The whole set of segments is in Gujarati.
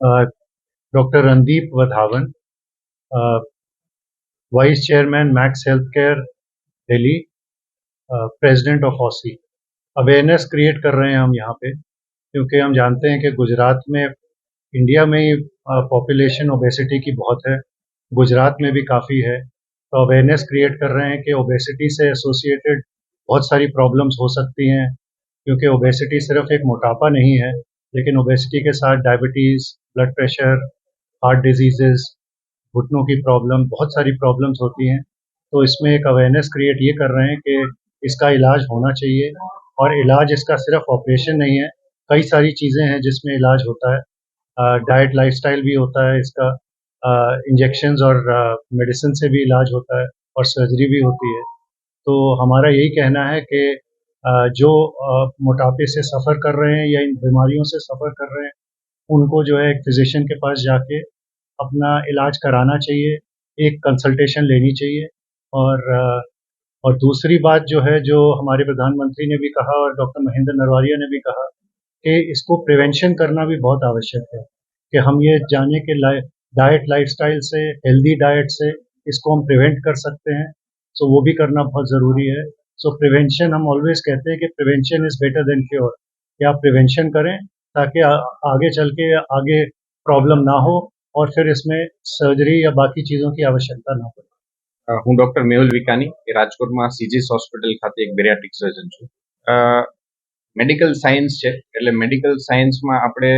uh, Randeep Randeep vice chairman Max health care Healthcare Delhi, of OSI. Awareness create कर रहे हैं हम यहाँ पे क्योंकि हम जानते हैं कि गुजरात में इंडिया में ही पॉपुलेशन ओबेसिटी की बहुत है गुजरात में भी काफ़ी है तो अवेयरनेस क्रिएट कर रहे हैं कि ओबेसिटी से एसोसिएटेड बहुत सारी प्रॉब्लम्स हो सकती हैं क्योंकि ओबेसिटी सिर्फ़ एक मोटापा नहीं है लेकिन ओबेसिटी के साथ diabetes blood pressure heart diseases घुटनों की प्रॉब्लम बहुत सारी प्रॉब्लम्स होती हैं। तो इसमें एक अवेयरनेस क्रिएट ये कर रहे हैं कि इसका इलाज होना चाहिए और इलाज इसका सिर्फ़ ऑपरेशन नहीं है, कई सारी चीज़ें हैं जिसमें इलाज होता है। डाइट लाइफस्टाइल भी होता है इसका। इंजेक्शन और मेडिसिन से भी इलाज होता है और सर्जरी भी होती है। तो हमारा यही कहना है कि जो मोटापे से सफ़र कर रहे हैं या इन बीमारियों से सफ़र कर रहे हैं उनको जो है एक फिजिशियन के पास जाके अपना इलाज कराना चाहिए, एक कंसल्टेशन लेनी चाहिए। और और दूसरी बात जो है, जो हमारे प्रधानमंत्री ने भी कहा और डॉक्टर महेंद्र नरवारिया ने भी कहा कि इसको प्रिवेंशन करना भी बहुत आवश्यक है। कि हम ये जाने कि डाइट लाइफस्टाइल से हेल्दी डाइट से इसको हम प्रिवेंट कर सकते हैं। सो वो भी करना बहुत ज़रूरी है। सो प्रिवेंशन हम ऑलवेज कहते हैं कि prevention is better than cure कि आप प्रिवेंशन करें ताकि आ, आगे चल के आगे प्रॉब्लम ना हो और फिर इसमें सर्जरी या बाकी चीज़ों की आवश्यकता ना पड़े અ, હું ડોક્ટર મેહુલ વિકાની એ રાજકોટમાં સીજીસ હોસ્પિટલ ખાતે એક બેરિયાટિક સર્જન છું મેડિકલ સાયન્સ છે એટલે મેડિકલ સાયન્સમાં આપણે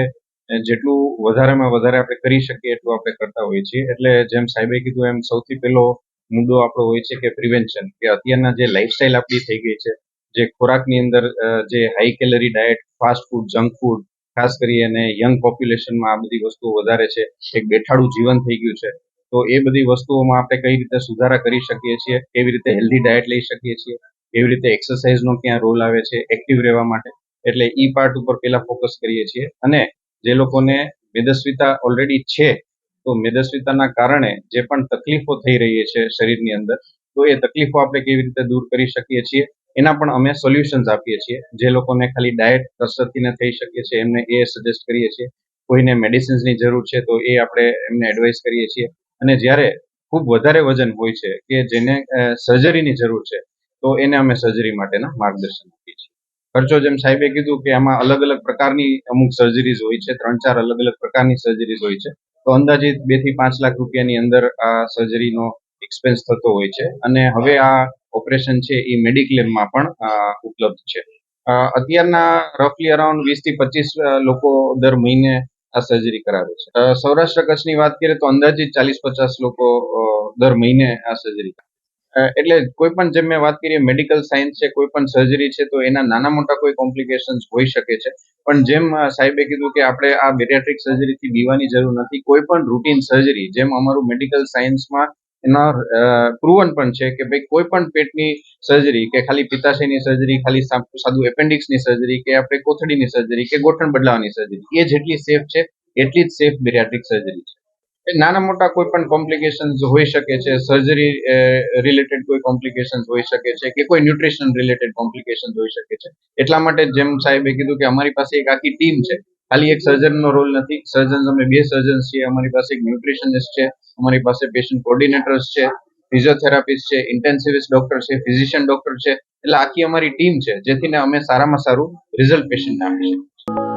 જેટલું વધારેમાં વધારે આપણે કરી શકીએ એટલું આપણે કરતા હોઈએ છીએ એટલે જેમ સાહેબે કીધું એમ સૌથી પહેલો મુદ્દો આપણો હોય છે કે પ્રિવેન્શન કે અત્યારના જે લાઈફસ્ટાઈલ આપણી થઈ ગઈ છે જે ખોરાકની અંદર અ, જે high calorie diet fast food junk food ખાસ કરી અને યંગ પોપ્યુલેશનમાં આ બધી વસ્તુઓ વધારે છે, એક બેઠાડું જીવન થઈ ગયું છે, તો એ બધી વસ્તુઓમાં આપણે કઈ રીતે સુધારા કરી શકીએ છીએ, કેવી રીતે હેલ્ધી ડાયટ લઈ શકીએ છીએ, કેવી રીતે એક્સરસાઇઝનો ક્યાં રોલ આવે છે એક્ટિવ રહેવા માટે, એટલે ઈ પાર્ટ ઉપર પહેલા ફોકસ કરીએ છીએ. અને જે લોકોને મેદસ્વીતા ઓલરેડી છે, તો મેદસ્વીતાના કારણે જે પણ તકલીફો થઈ રહી છે શરીરની અંદર, તો એ તકલીફો આપણે કેવી રીતે દૂર કરી શકીએ છીએ એના પણ અમે સોલ્યુશન્સ આપીએ છીએ. જે લોકોને ખાલી ડાયટ કસરતથી ન થઈ શકે છે, એમને એ સજેસ્ટ કરીએ છીએ. કોઈને મેડિસિન્સની જરૂર છે, તો એ આપણે એમને એડવાઇસ કરીએ છીએ. અને જ્યારે ખૂબ વધારે વજન હોય છે, કે જેને સર્જરીની જરૂર છે, તો એને અમે સર્જરી માટેના માર્ગદર્શન આપીએ છીએ. ખર્ચો જેમ સાહેબે કીધું કે આમાં અલગ અલગ પ્રકારની અમુક સર્જરીઝ હોય છે, ત્રણ ચાર અલગ અલગ પ્રકારની સર્જરીઝ હોય છે, તો અંદાજિત બેથી પાંચ લાખ રૂપિયાની અંદર આ સર્જરીનો એક્સપેન્સ થતો હોય છે. અને હવે આ ઓપરેશન છે એ મેડિક્લેમમાં પણ ઉપલબ્ધ છે. અત્યારના રફલી અરાઉન્ડ વીસથી પચીસ લોકો દર મહિને આ સર્જરી કરાવે છે. સૌરાષ્ટ્ર કચ્છની વાત કરીએ તો અંદાજિત ચાલીસ પચાસ લોકો દર મહિને આ સર્જરી એટલે કોઈ પણ જેમ મેં વાત કરીએ મેડિકલ સાયન્સ છે, કોઈ પણ સર્જરી છે, તો એના નાના મોટા કોઈ કોમ્પ્લિકેશન્સ હોઈ શકે છે. પણ જેમ સાહેબે કીધું કે આપણે આ બેરિયાટ્રિક સર્જરીથી બીવાની જરૂર નથી, કોઈ પણ રૂટીન સર્જરી જેમ અમારું મેડિકલ સાયન્સમાં એના પ્રુવન પણ છે કે ભાઈ કોઈ પણ પેટની સર્જરી કે ખાલી પિત્તાશયની સર્જરી ખાલી સાદું એપેન્ડિક્સની સર્જરી કે આપણે કોથળીની સર્જરી કે ગોઠણ બદલાવાની સર્જરી એ જેટલી સેફ છે, એટલી જ સેફ બેરિયાટ્રિક સર્જરી છે. નાના મોટા કોઈ પણ કોમ્પ્લિકેશન્સ હોઈ શકે છે સર્જરી રિલેટેડ કોઈ કોમ્પ્લિકેશન્સ હોઈ શકે છે કે કોઈ ન્યુટ્રિશન રિલેટેડ કોમ્પ્લિકેશન્સ હોઈ શકે છે. એટલા માટે જેમ સાહેબે કીધું કે અમારી પાસે એક આખી ટીમ છે ખાલી એક સર્જનનો રોલ નથી. સર્જન અમે બે સર્જન છીએ. અમારી પાસે એક ન્યુટ્રિશનિસ્ટ છે. અમારી પાસે પેશન્ટ કોર્ડિનેટર્સ છે. ફિઝિયોથેરાપિસ્ટ છે. ઇન્ટેન્સિવિસ્ટ ડોક્ટર છે. ફિઝિશિયન ડોક્ટર છે. એટલે આખી અમારી ટીમ છે જેથી ને અમે સારામાં સારું રિઝલ્ટ પેશન્ટને આપી શકીએ